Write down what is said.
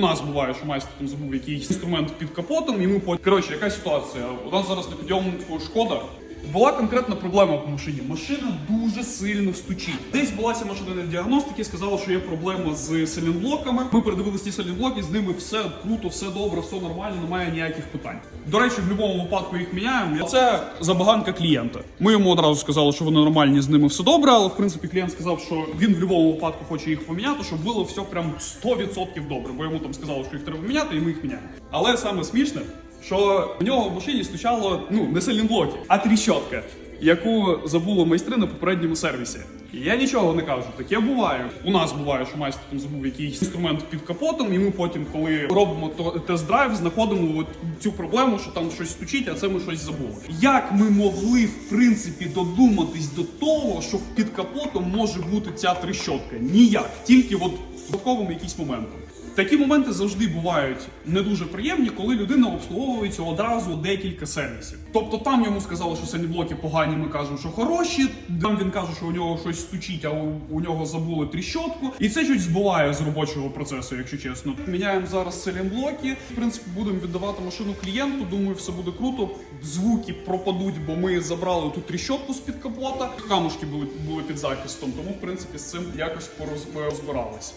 У нас буває, що майстер там забув якийсь інструмент під капотом, і ми потім. Коротше, яка ситуація? У нас зараз на підйомнику шкода. Була конкретна проблема в машині. Машина дуже сильно стучить. Десь була ця машина на діагностики, сказала, що є проблема з селінблоками. Ми передивилися ті селінблоки, з ними все круто, все добре, все нормально, немає ніяких питань. До речі, в будь-якому випадку їх міняємо. Це забаганка клієнта. Ми йому одразу сказали, що вони нормальні, з ними все добре, але в принципі клієнт сказав, що він в будь-якому випадку хоче їх поміняти, щоб було все прям 100% добре. Бо йому там сказали, що їх треба міняти, і ми їх міняємо. Але саме смішне, що в нього в машині стучало ну не селінблоки, а тріщотка, яку забули майстри на попередньому сервісі. І я нічого не кажу, таке буває. У нас буває, що майстер там забув якийсь інструмент під капотом, і ми потім, коли робимо тест-драйв, знаходимо от цю проблему, що там щось стучить, а це ми щось забули. Як ми могли в принципі додуматись до того, що під капотом може бути ця тріщотка? Ніяк, тільки от випадковим якийсь моментом. Такі моменти завжди бувають не дуже приємні, коли людина обслуговується одразу декілька сервісів. Тобто там йому сказали, що блоки погані, ми кажемо, що хороші. Там він каже, що у нього щось стучить, а у, у нього забули тріщотку. І це щось збиває з робочого процесу, якщо чесно. Міняємо зараз блоки. В принципі, будемо віддавати машину клієнту. Думаю, все буде круто. Звуки пропадуть, бо ми забрали ту тріщотку з під капота. Камушки були, були під захистом, тому в принципі з цим якось порозбиралися.